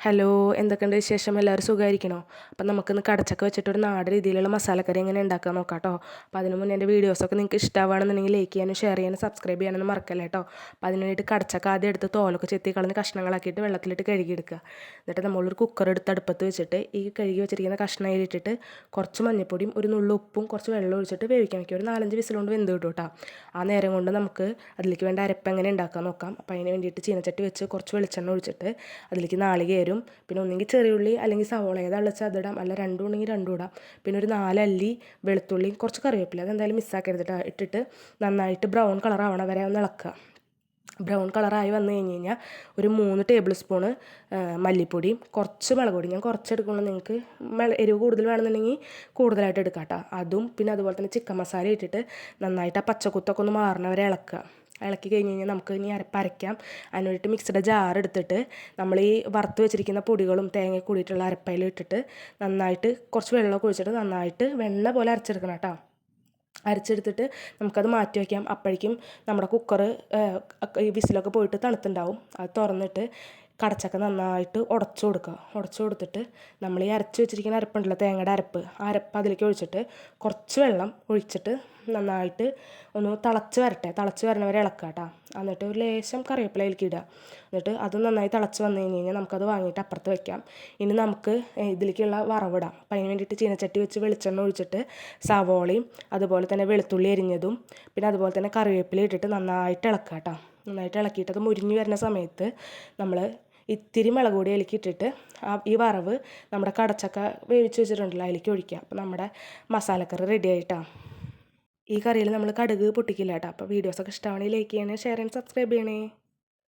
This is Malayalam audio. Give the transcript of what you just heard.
ഹലോ എന്തൊക്കെയുണ്ട് വിശേഷം? എല്ലാവരും സുഖമായിരിക്കണോ അപ്പം നമുക്കിന്ന് കടച്ചക്ക വെച്ചിട്ട് ഒരു നാട് രീതിയിലുള്ള മസാലക്കറി എങ്ങനെ ഉണ്ടാക്കാൻ നോക്കാം കേട്ടോ അപ്പോൾ അതിന് മുന്നേ എന്റെ വീഡിയോസൊക്കെ നിങ്ങൾക്ക് ഇഷ്ടമാണെന്നുണ്ടെങ്കിൽ ലൈക്ക് ചെയ്യാനും ഷെയർ ചെയ്യാനും സബ്സ്ക്രൈബ് ചെയ്യാനൊന്നും മറക്കല്ലേ കേട്ടോ അപ്പോൾ അതിന് വേണ്ടിയിട്ട് കടച്ചക്ക ആദ്യം എടുത്ത് തോലൊക്കെ ചെത്തി കളഞ്ഞ് കഷ്ണങ്ങളാക്കിയിട്ട് വെള്ളത്തിലിട്ട് കഴുകിയെടുക്കുക എന്നിട്ട് നമ്മളൊരു കുക്കർ എടുത്ത് അടുപ്പത്ത് വെച്ചിട്ട് ഈ കഴുകി വെച്ചിരിക്കുന്ന കഷ്ണം അതിലിട്ടിട്ട് കുറച്ച് മഞ്ഞൾപ്പൊടിയും ഒരു നുള്ളു ഉപ്പും കുറച്ച് വെള്ളം ഒഴിച്ചിട്ട് വേവിക്കാൻ വയ്ക്കും ഒരു നാലഞ്ച് വിസിൽ കൊണ്ട് വെന്ത് കിട്ടും കേട്ടോ ആ നേരം കൊണ്ട് നമുക്ക് അതിലേക്ക് വേണ്ട അരപ്പ് എങ്ങനെ ഉണ്ടാക്കാൻ നോക്കാം. അപ്പോൾ അതിന് വേണ്ടിയിട്ട് ചീനച്ചട്ടി വെച്ച് കുറച്ച് വെളിച്ചെണ്ണ ഒഴിച്ചിട്ട് അതിലേക്ക് നാളികേരം പിന്നെ ഒന്നെങ്കിൽ ചെറിയുള്ളി അല്ലെങ്കിൽ സവോള ഏതാണെന്ന് വെച്ചാൽ അതിടാം. അല്ല രണ്ടും ഉണ്ടെങ്കിൽ രണ്ടും ഇടാം. പിന്നെ ഒരു നാലല്ലി വെളുത്തുള്ളി കുറച്ച് കറിവേപ്പില. അതെന്തായാലും മിസ്സാക്കരുത് കേട്ടോ ഇട്ടിട്ട് നന്നായിട്ട് ബ്രൗൺ കളർ ആവണ വരെ ഒന്ന് ഇളക്കുക. ബ്രൗൺ കളറായി വന്നു കഴിഞ്ഞ് കഴിഞ്ഞാൽ ഒരു മൂന്ന് ടേബിൾ സ്പൂണ് മല്ലിപ്പൊടിയും കുറച്ച് മുളക് പൊടി. ഞാൻ കുറച്ച് എടുക്കുള്ളൂ. നിങ്ങൾക്ക് എരിവ് കൂടുതൽ വേണമെന്നുണ്ടെങ്കിൽ കൂടുതലായിട്ട് എടുക്കാം കേട്ടോ അതും പിന്നെ അതുപോലെ തന്നെ ചിക്കൻ മസാല ഇട്ടിട്ട് നന്നായിട്ട് ആ പച്ചക്കുത്തൊക്കെ ഒന്ന് മാറണവരെ ഇളക്കുക. ഇളക്കി കഴിഞ്ഞ് കഴിഞ്ഞാൽ നമുക്ക് ഇനി അരപ്പരയ്ക്കാം അതിന് വേണ്ടിയിട്ട് മിക്സിയുടെ ജാർ എടുത്തിട്ട് നമ്മൾ ഈ വറുത്ത് വെച്ചിരിക്കുന്ന പൊടികളും തേങ്ങ കൂടിയിട്ടുള്ള അരപ്പയിൽ ഇട്ടിട്ട് നന്നായിട്ട് കുറച്ച് വെള്ളമൊക്കെ ഒഴിച്ചിട്ട് നന്നായിട്ട് വെണ്ണ പോലെ അരച്ചെടുക്കണം കേട്ടോ. അരച്ചെടുത്തിട്ട് നമുക്കത് മാറ്റി വയ്ക്കാം അപ്പോഴേക്കും നമ്മുടെ കുക്കർ ഈ വിസിലൊക്കെ പോയിട്ട് തണുത്തുണ്ടാവും. അത് തുറന്നിട്ട് കടച്ചക്ക നന്നായിട്ട് ഉടച്ചു കൊടുക്കുക. ഉടച്ചു കൊടുത്തിട്ട് നമ്മൾ ഈ അരച്ച് വെച്ചിരിക്കുന്ന അരപ്പുണ്ടല്ലോ തേങ്ങയുടെ അരപ്പ്. ആ അരപ്പ് അതിലേക്ക് ഒഴിച്ചിട്ട് കുറച്ച് വെള്ളം ഒഴിച്ചിട്ട് നന്നായിട്ട് ഒന്ന് തിളച്ച് വരട്ടെ. തിളച്ച് വരണവരെ ഇളക്കുക കേട്ടോ. എന്നിട്ട് ഒരു ലേശം കറിവേപ്പില അതിലേക്ക് ഇടുക. എന്നിട്ട് അത് നന്നായി തിളച്ച് വന്നു കഴിഞ്ഞ് കഴിഞ്ഞാൽ നമുക്കത് വാങ്ങിയിട്ട് അപ്പുറത്ത് വെക്കാം. ഇനി നമുക്ക് ഇതിലേക്കുള്ള വറവിടാം അപ്പം അതിന് വേണ്ടിയിട്ട് ചീനച്ചട്ടി വെച്ച് വെളിച്ചെണ്ണ ഒഴിച്ചിട്ട് സവോളയും അതുപോലെ തന്നെ വെളുത്തുള്ളി എരിഞ്ഞതും പിന്നെ അതുപോലെ തന്നെ കറിവേപ്പില ഇട്ടിട്ട് നന്നായിട്ട് ഇളക്കുക കേട്ടോ. നന്നായിട്ട് ഇളക്കിയിട്ട് അത് മുരിഞ്ഞ് വരുന്ന സമയത്ത് നമ്മൾ ഇത്തിരി മുളക് ഇട്ടിട്ട് ആ ഈ വറവ് നമ്മുടെ കടച്ചക്ക വേവിച്ച് വെച്ചിട്ടുണ്ടല്ലോ അതിലേക്ക് ഒഴിക്കുക അപ്പോൾ നമ്മുടെ മസാലക്കറി റെഡി ആയിട്ടാണ് ഈ കറിയിൽ നമ്മൾ കടുക് പൊട്ടിക്കില്ല കേട്ടോ. അപ്പോൾ വീഡിയോസൊക്കെ ഇഷ്ടമാണെങ്കിൽ ലൈക്ക് ചെയ്യണേ ഷെയർ ചെയ്യണേ സബ്സ്ക്രൈബ് ചെയ്യണേ.